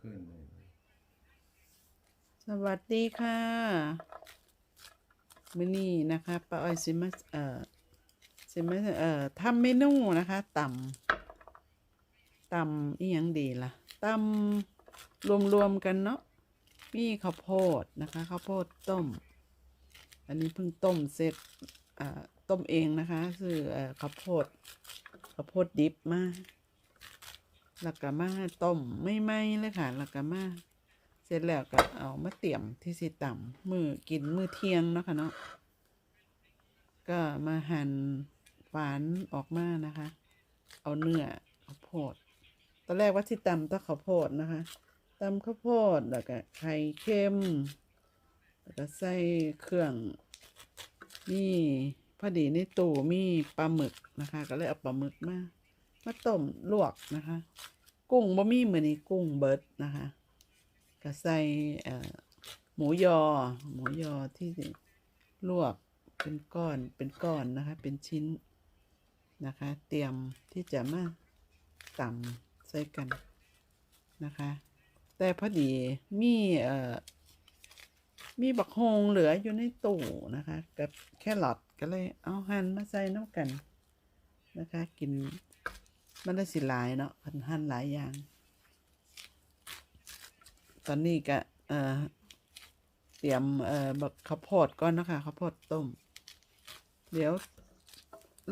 ขึ้นเลยสวัสดีค่ะมือนี้นะคะป้าอ้อยสิมาเอ่อสิมาเอ่อทำเมนูนะคะตำตำอีหยังดีล่ะตำรวมๆกันเนาะมีข้าวโพดนะคะข้าวโพดต้ม อันนี้เพิ่งต้มเสร็จอ่าต้มเองนะคะคือเอ่อข้าวโพดข้าวโพดดิบมา แล้วก็มาต้มไม่ไหมเลยค่ะแล้วก็มาเสร็จแล้วก็เอามาเตรียมที่สิต่ำมือกินมือเที่ยงเนาะค่ะเนาะก็มาหั่นฝานออกมานะคะ เอาเนื้อข้าวโพดตอนแรกว่าที่ตำต้องข้าวโพดนะคะตำข้าวโพดแล้วก็ไข่เค็มแล้วก็ใส่เครื่องมีพอดีในตู้มีปลาหมึกนะคะ ก็เลยเอาปลาหมึกมา มาต้มลวกนะคะ กุ้งบ่มีเหมือนนี้กุ้งเบิร์ดนะคะก็ใส่หมูยอ หมูยอที่ลวกเป็นก้อนเป็นก้อนนะคะ เป็นชิ้นนะคะ เตรียมที่จะมาตำใส่กันนะคะ แต่พอดีมีเอ่อมีบักฮงเหลืออยู่ในตู้นะคะ กับแครอทก็เลยเอาหั่นมาใส่น้ำกันนะคะ กิน มันได้สิหลายเนาะหั่นหันหลายอย่าง ตอนนี้ก็เอ่อเตรียมเอ่อบักข้าวโพดก่อนนะคะข้าวโพดต้ม เดี๋ยว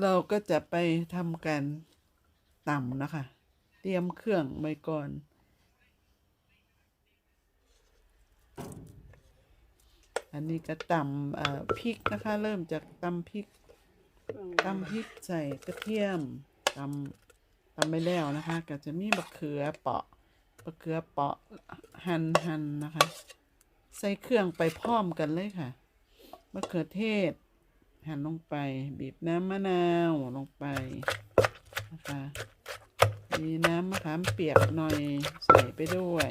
เราก็จะไปทำการตำนะคะ เตรียมเครื่องไว้ก่อนอันนี้ก็ตำพริกนะคะ เริ่มจากตำพริกตำพริกใส่กระเทียมตำ ตำไปแล้วนะคะก็จะมีบักเขือเปาะมะเขือเปาะหั่นหั่นนะคะ ใส่เครื่องไปพร้อมกันเลยค่ะมะเขือเทศ หั่นลงไป บีบน้ำมะนาวลงไปนะคะมีน้ำมะขามเปียกหน่อยใส่ไปด้วย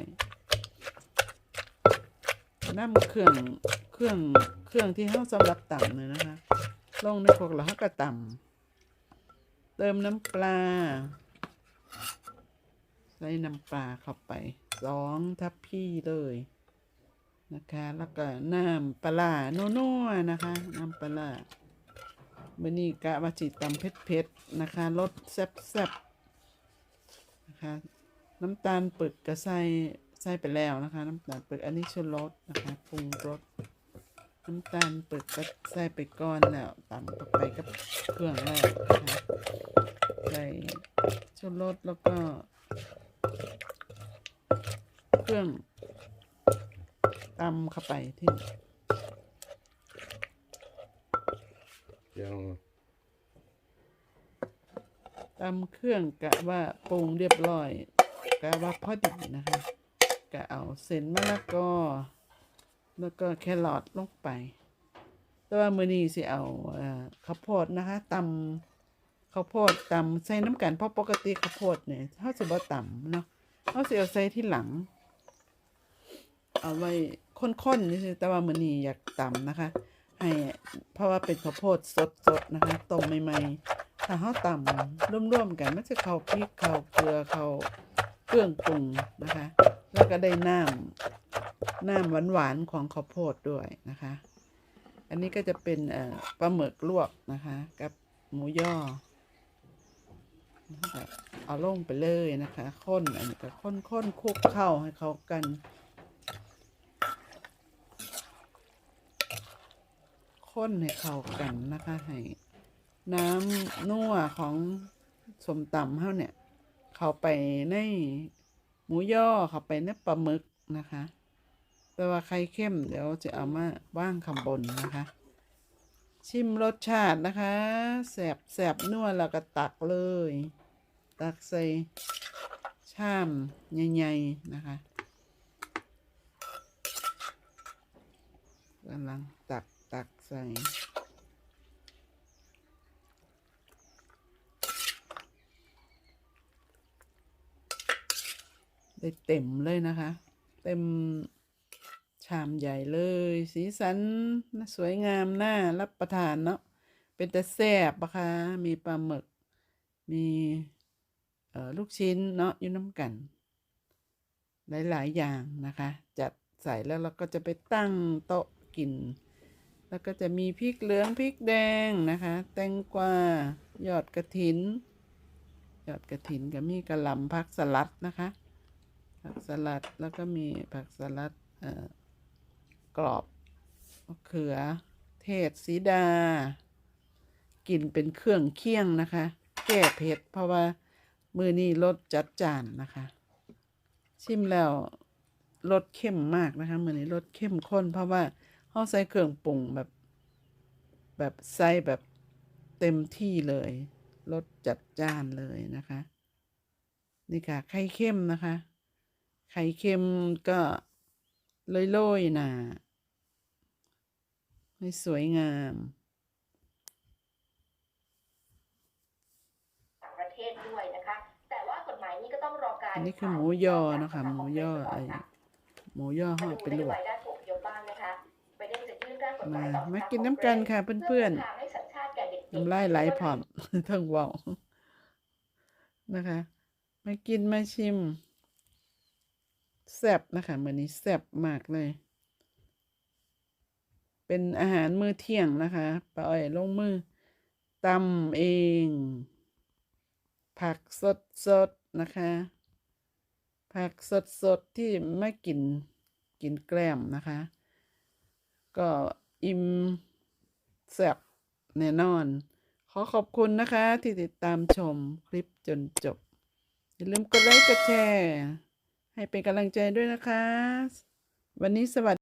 น้ำเครื่องเครื่องเครื่องที่ห้าสำหรับต่ำเลยนะคะ ลงในพวกเราก็ต่ำเติมน้ำปลา ส่น้ำปลาเข้าไปสองทัพพี่เลยนะคะ แล้วก็น้ำปลาร้านัวๆนะคะ น้ำปลาร้ามื่อนี้กะมาจิตำเผ็ดๆนะคะรสแซ่บๆนะคะ น้ำตาลปึกก็ใส่ใส่ไปแล้วนะคะ น้ำตาลปึกอันนี้ชูรสนะคะปรุงรสน้ำตาลปึกก็ใส่ไปก่อนแล้วตำเข้าไปกับเครื่องแรกนะคะใส่ชูรสแล้วก็ เครื่องตำเข้าไปที่ยังตำเครื่องกะว่าปรุงเรียบร้อย กะว่าพอดีนะคะ กะเอาเส้นมะละกอแล้วก็แครอทลงไป แต่ว่ามื้อนี้สิเอาเอ่อข้าวโพดนะคะตำ ข้าวโพดตำใส่น้ำกันเพราะปกติข้าวโพดเนี่ยเฮาสิบ่ตำเนาะเฮาสิเอาใส่ที่หลัง เอาไว้ข้นๆนี่สิแต่ว่ามื้อนี้อยากตำนะคะ ให้เพราะว่าเป็นข้าวโพดสดๆนะคะต้มใหม่ๆถ้าเฮาตำร่วมๆกันมันจะเข้าพริกเข้าเกลือเข้าเครื่องปรุงนะคะ แล้วก็ได้น้ำน้ำหวานๆของข้าวโพดด้วยนะคะ อันนี้ก็จะเป็นปลาหมึกลวกนะคะ กับหมูย่อ เอาลงไปเลยนะคะข้นอันนี้ก็ข้นๆคลุกเข้าให้เขากัน ข้นให้เข้ากันนะคะให้น้ำนัวของสมตำเฮาเนี่ย เข้าไปในหมูย่อเข้าไปในปลาหมึกนะคะ แต่ว่าไข่เข้มเดี๋ยวจะเอามาว่างคำบนนะคะ ชิมรสชาตินะคะแสบแสบนัวแล้วก็ตักเลย ตักใส่ชามใหญ่ๆนะคะกำลังตักตักใส่ได้เต็มเลยนะคะ เต็ม ชามใหญ่เลย สีสันสวยงามน่ารับประทานเนาะเป็นแต่แซ่บปะคะมีปลาหมึก มีเอ่อลูกชิ้นเนาะอยู่น้ำกัน หลาย ๆ อย่างนะคะ จัดใส่แล้วเราก็จะไปตั้งโต๊ะกิน แล้วก็จะมีพริกเหลืองพริกแดงนะคะ แตงกวายอดกระถินยอดกระถินก็มีกระหล่ำผักสลัดนะคะ ผักสลัดแล้วก็มีผักสลัดเอ่อ กรอบมะเขือ เทศสีดา กินเป็นเครื่องเคี่ยงนะคะ แก้เผ็ดเพราะว่ามือนี้รสจัดจานนะคะ ชิมแล้วรสเข้มมากนะคะมือนี้รสเข้มข้น เพราะว่าเขาใส่เครื่องปรุงแบบ แบบใส่แบบเต็มที่เลยรสจัดจ้านเลยนะคะ นี่ค่ะ ไข่เค็มนะคะ ไข่เค็มก็โรยๆหนา ให้สวยงามต่างประเทศด้วยนะคะ แต่ว่ากฎหมายนี้ก็ต้องรอการอันนี้คือหมูยอนะคะ หมูยอไอหมูยอห่อเป็นลวกมาดูนโยบายด้านผู้อพยพบ้างนะคะไบเดนจะยื่นร่างกฎหมายต่อมามากินน้ำกันค่ะเพื่อนๆๆให้สัญชาติแก่เด็กๆน้ำลายไหลพร้อมทั้งเว้านะคะ มากินมาชิมแซ่บนะคะมื้อนี้แซ่บมากเลย เป็นอาหารมื้อเที่ยงนะคะป้าอ้อยลงมือตำเอง ผักสดสดนะคะ ผักสดสดที่ไม่กินกินแกล้มนะคะ ก็อิ่มแซ่บแน่นอน ขอขอบคุณนะคะ ที่ติดตามชมคลิปจนจบ อย่าลืมกดไลค์กดแชร์ ให้เป็นกำลังใจด้วยนะคะ วันนี้สวัสดี